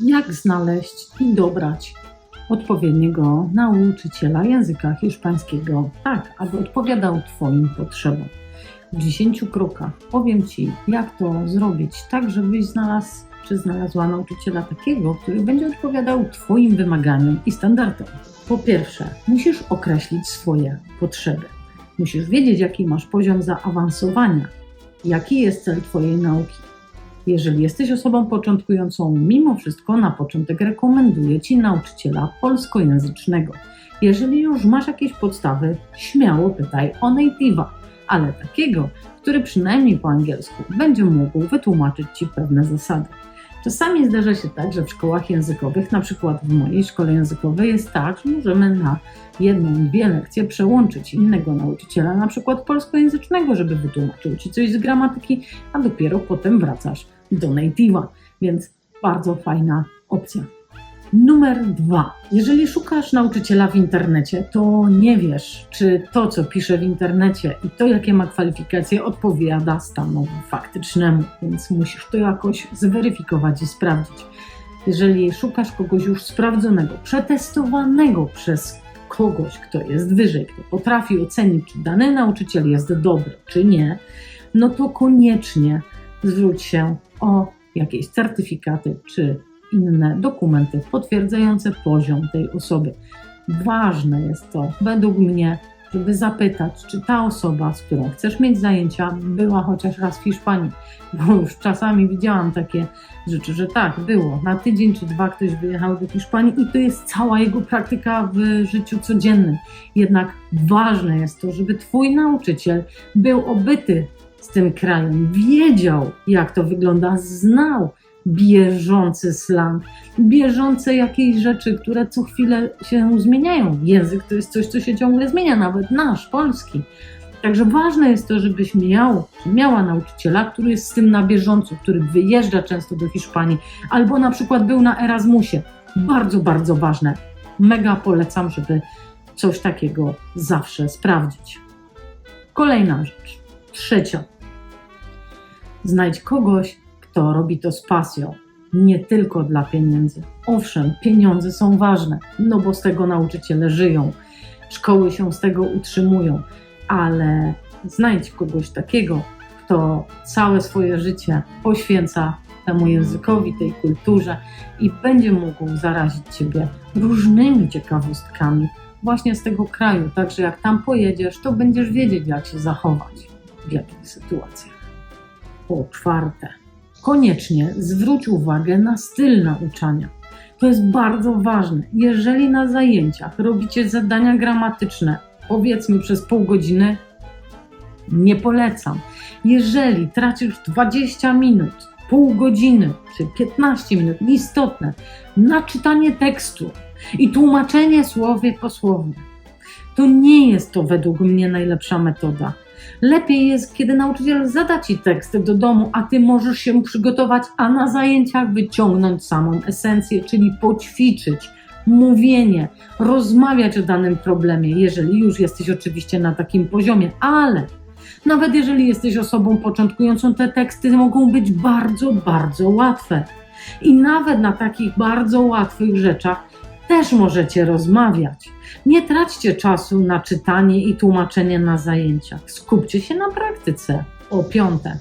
jak znaleźć i dobrać odpowiedniego nauczyciela języka hiszpańskiego, tak, aby odpowiadał Twoim potrzebom. W 10 krokach powiem Ci, jak to zrobić, tak żebyś znalazł czy znalazła nauczyciela takiego, który będzie odpowiadał Twoim wymaganiom i standardom. Po pierwsze, musisz określić swoje potrzeby. Musisz wiedzieć, jaki masz poziom zaawansowania, jaki jest cel Twojej nauki. Jeżeli jesteś osobą początkującą, mimo wszystko na początek rekomenduję Ci nauczyciela polskojęzycznego. Jeżeli już masz jakieś podstawy, śmiało pytaj o native'a, ale takiego, który przynajmniej po angielsku będzie mógł wytłumaczyć Ci pewne zasady. Czasami zdarza się tak, że w szkołach językowych, na przykład w mojej szkole językowej, jest tak, że możemy na jedną, dwie lekcje przełączyć innego nauczyciela, na przykład polskojęzycznego, żeby wytłumaczył Ci coś z gramatyki, a dopiero potem wracasz do native'a. Więc bardzo fajna opcja. Numer dwa. Jeżeli szukasz nauczyciela w internecie, to nie wiesz, czy to, co pisze w internecie i to, jakie ma kwalifikacje, odpowiada stanu faktycznemu, więc musisz to jakoś zweryfikować i sprawdzić. Jeżeli szukasz kogoś już sprawdzonego, przetestowanego przez kogoś, kto jest wyżej, kto potrafi ocenić, czy dany nauczyciel jest dobry, czy nie, no to koniecznie zwróć się o jakieś certyfikaty czy inne dokumenty potwierdzające poziom tej osoby. Ważne jest to, według mnie, żeby zapytać, czy ta osoba, z którą chcesz mieć zajęcia, była chociaż raz w Hiszpanii. Bo już czasami widziałam takie rzeczy, że tak, było. Na tydzień czy dwa ktoś wyjechał do Hiszpanii i to jest cała jego praktyka w życiu codziennym. Jednak ważne jest to, żeby Twój nauczyciel był obyty z tym krajem, wiedział, jak to wygląda, znał bieżący slang, bieżące jakieś rzeczy, które co chwilę się zmieniają. Język to jest coś, co się ciągle zmienia, nawet nasz, polski. Także ważne jest to, żebyś miał, miała nauczyciela, który jest z tym na bieżąco, który wyjeżdża często do Hiszpanii, albo na przykład był na Erasmusie. Bardzo, bardzo ważne. Mega polecam, żeby coś takiego zawsze sprawdzić. Kolejna rzecz. Trzecia. Znajdź kogoś, kto robi to z pasją, nie tylko dla pieniędzy. Owszem, pieniądze są ważne, no bo z tego nauczyciele żyją, szkoły się z tego utrzymują, ale znajdź kogoś takiego, kto całe swoje życie poświęca temu językowi, tej kulturze i będzie mógł zarazić Ciebie różnymi ciekawostkami właśnie z tego kraju. Także jak tam pojedziesz, to będziesz wiedzieć, jak się zachować w jakich sytuacjach. Po czwarte, koniecznie zwróć uwagę na styl nauczania. To jest bardzo ważne. Jeżeli na zajęciach robicie zadania gramatyczne, powiedzmy przez pół godziny, nie polecam. Jeżeli tracisz 20 minut, pół godziny czy 15 minut, nieistotne, na czytanie tekstu i tłumaczenie słowie po słowie, to nie jest to według mnie najlepsza metoda. Lepiej jest, kiedy nauczyciel zada ci tekst do domu, a ty możesz się przygotować, a na zajęciach wyciągnąć samą esencję, czyli poćwiczyć mówienie, rozmawiać o danym problemie, jeżeli już jesteś oczywiście na takim poziomie, ale nawet jeżeli jesteś osobą początkującą, te teksty mogą być bardzo, bardzo łatwe. I nawet na takich bardzo łatwych rzeczach też możecie rozmawiać. Nie traćcie czasu na czytanie i tłumaczenie na zajęciach. Skupcie się na praktyce. O piąte.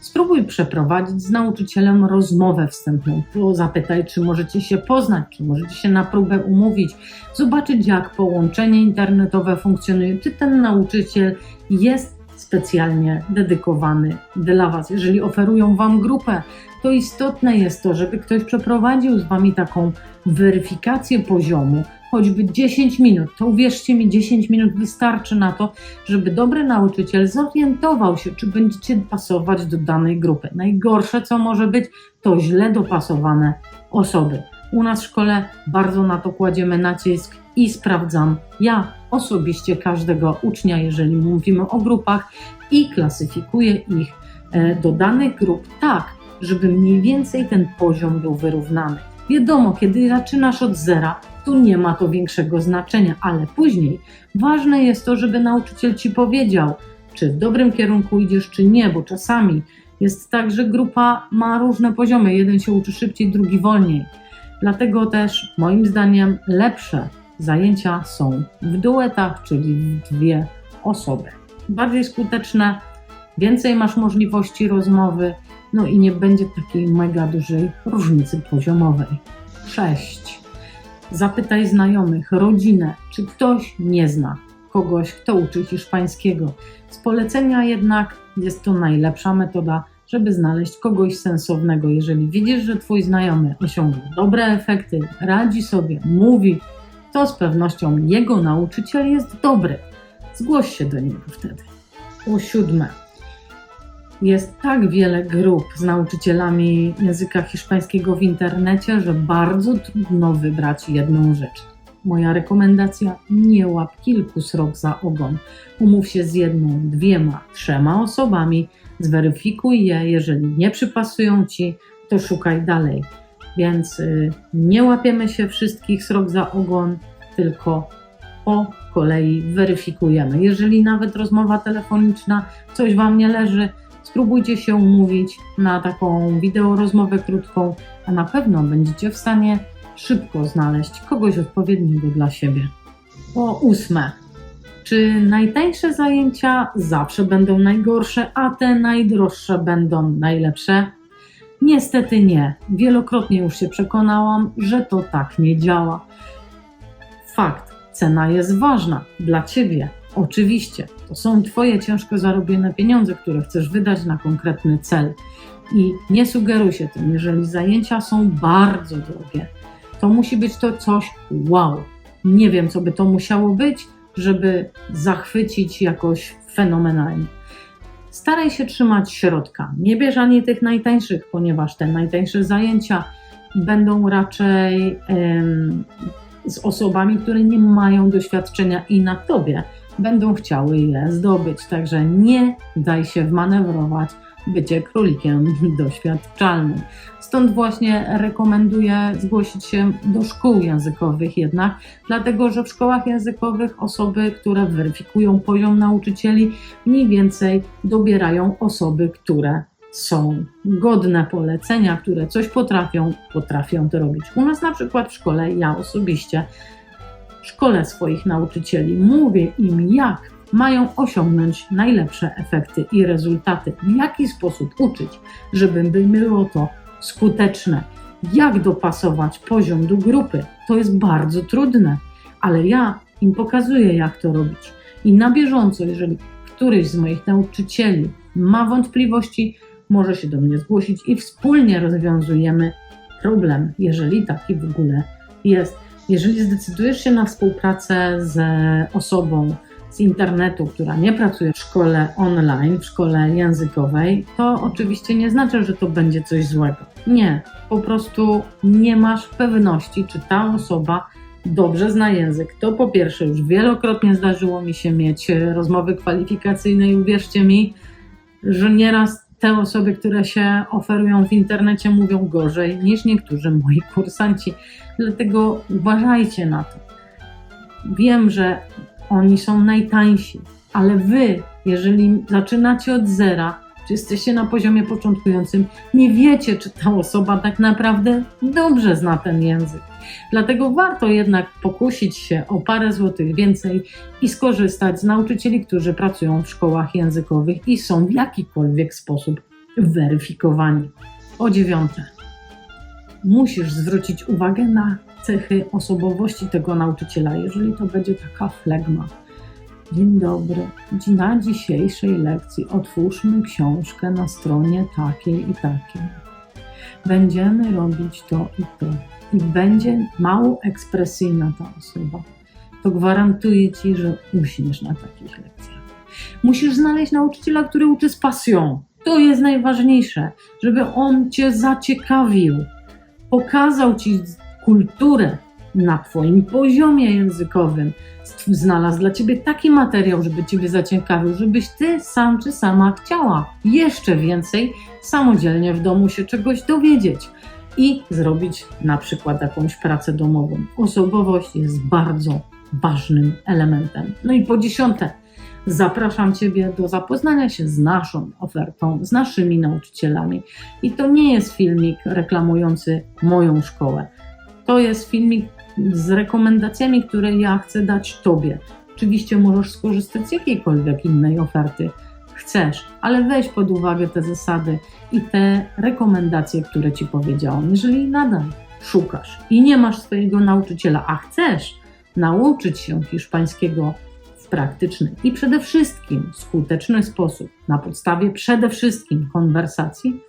Spróbuj przeprowadzić z nauczycielem rozmowę wstępną. Zapytaj, czy możecie się poznać, czy możecie się na próbę umówić, zobaczyć, jak połączenie internetowe funkcjonuje, czy ten nauczyciel jest specjalnie dedykowany dla Was. Jeżeli oferują Wam grupę, to istotne jest to, żeby ktoś przeprowadził z Wami taką weryfikację poziomu, choćby 10 minut. To uwierzcie mi, 10 minut wystarczy na to, żeby dobry nauczyciel zorientował się, czy będziecie pasować do danej grupy. Najgorsze, co może być, to źle dopasowane osoby. U nas w szkole bardzo na to kładziemy nacisk i sprawdzam ja osobiście każdego ucznia, jeżeli mówimy o grupach, i klasyfikuję ich e, do danych grup tak, żeby mniej więcej ten poziom był wyrównany. Wiadomo, kiedy zaczynasz od zera, tu nie ma to większego znaczenia, ale później ważne jest to, żeby nauczyciel ci powiedział, czy w dobrym kierunku idziesz, czy nie, bo czasami jest tak, że grupa ma różne poziomy. Jeden się uczy szybciej, drugi wolniej. Dlatego też moim zdaniem lepsze zajęcia są w duetach, czyli w dwie osoby. Bardziej skuteczne, więcej masz możliwości rozmowy, no i nie będzie takiej mega dużej różnicy poziomowej. 6. Zapytaj znajomych, rodzinę, czy ktoś nie zna kogoś, kto uczy hiszpańskiego. Z polecenia jednak jest to najlepsza metoda, żeby znaleźć kogoś sensownego. Jeżeli widzisz, że twój znajomy osiąga dobre efekty, radzi sobie, mówi, to z pewnością jego nauczyciel jest dobry. Zgłoś się do niego wtedy. Po siódme, jest tak wiele grup z nauczycielami języka hiszpańskiego w internecie, że bardzo trudno wybrać jedną rzecz. Moja rekomendacja: nie łap kilku srok za ogon. Umów się z jedną, dwiema, trzema osobami, zweryfikuj je. Jeżeli nie przypasują ci, to szukaj dalej. Więc y, nie łapiemy się wszystkich srok za ogon, tylko po kolei weryfikujemy. Jeżeli nawet rozmowa telefoniczna coś Wam nie leży, spróbujcie się umówić na taką wideorozmowę krótką, a na pewno będziecie w stanie szybko znaleźć kogoś odpowiedniego dla siebie. Po ósme, czy najtańsze zajęcia zawsze będą najgorsze, a te najdroższe będą najlepsze? Niestety nie. Wielokrotnie już się przekonałam, że to tak nie działa. Fakt, cena jest ważna dla ciebie. Oczywiście, to są Twoje ciężko zarobione pieniądze, które chcesz wydać na konkretny cel. I nie sugeruj się tym, jeżeli zajęcia są bardzo drogie, to musi być to coś wow. Nie wiem, co by to musiało być, żeby zachwycić jakoś fenomenalnie. Staraj się trzymać środka. Nie bierz ani tych najtańszych, ponieważ te najtańsze zajęcia będą raczej z osobami, które nie mają doświadczenia i na tobie będą chciały je zdobyć. Także nie daj się wmanewrować bycie królikiem doświadczalnym. Stąd właśnie rekomenduję zgłosić się do szkół językowych jednak, dlatego że w szkołach językowych osoby, które weryfikują poziom nauczycieli, mniej więcej dobierają osoby, które są godne polecenia, które coś potrafią, potrafią to robić. U nas na przykład w szkole, ja osobiście szkole swoich nauczycieli, mówię im, jak mają osiągnąć najlepsze efekty i rezultaty, w jaki sposób uczyć, żeby było to skuteczne, jak dopasować poziom do grupy. To jest bardzo trudne, ale ja im pokazuję, jak to robić. I na bieżąco, jeżeli któryś z moich nauczycieli ma wątpliwości, może się do mnie zgłosić i wspólnie rozwiązujemy problem, jeżeli taki w ogóle jest. Jeżeli zdecydujesz się na współpracę z osobą z internetu, która nie pracuje w szkole online, w szkole językowej, to oczywiście nie znaczy, że to będzie coś złego. Nie, po prostu nie masz pewności, czy ta osoba dobrze zna język. To po pierwsze, już wielokrotnie zdarzyło mi się mieć rozmowy kwalifikacyjne i uwierzcie mi, że nieraz te osoby, które się oferują w internecie, mówią gorzej niż niektórzy moi kursanci. Dlatego uważajcie na to. Wiem, że oni są najtańsi, ale wy, jeżeli zaczynacie od zera, czy jesteście na poziomie początkującym, nie wiecie, czy ta osoba tak naprawdę dobrze zna ten język. Dlatego warto jednak pokusić się o parę złotych więcej i skorzystać z nauczycieli, którzy pracują w szkołach językowych i są w jakikolwiek sposób weryfikowani. O dziewiąte. Musisz zwrócić uwagę na cechy osobowości tego nauczyciela, jeżeli to będzie taka flegma. Dzień dobry. Na dzisiejszej lekcji otwórzmy książkę na stronie takiej i takiej. Będziemy robić to i to. I będzie mało ekspresyjna ta osoba. To gwarantuję ci, że uśniesz na takich lekcjach. Musisz znaleźć nauczyciela, który uczy z pasją. To jest najważniejsze, żeby on cię zaciekawił, pokazał ci kulturę na Twoim poziomie językowym, znalazł dla Ciebie taki materiał, żeby Ciebie zaciekawił, żebyś Ty sam czy sama chciała jeszcze więcej samodzielnie w domu się czegoś dowiedzieć i zrobić na przykład jakąś pracę domową. Osobowość jest bardzo ważnym elementem. No i po dziesiąte, zapraszam Ciebie do zapoznania się z naszą ofertą, z naszymi nauczycielami. I to nie jest filmik reklamujący moją szkołę To jest filmik z rekomendacjami, które ja chcę dać Tobie. Oczywiście możesz skorzystać z jakiejkolwiek innej oferty chcesz, ale weź pod uwagę te zasady i te rekomendacje, które Ci powiedziałam. Jeżeli nadal szukasz i nie masz swojego nauczyciela, a chcesz nauczyć się hiszpańskiego w praktyczny i przede wszystkim skuteczny sposób, na podstawie przede wszystkim konwersacji,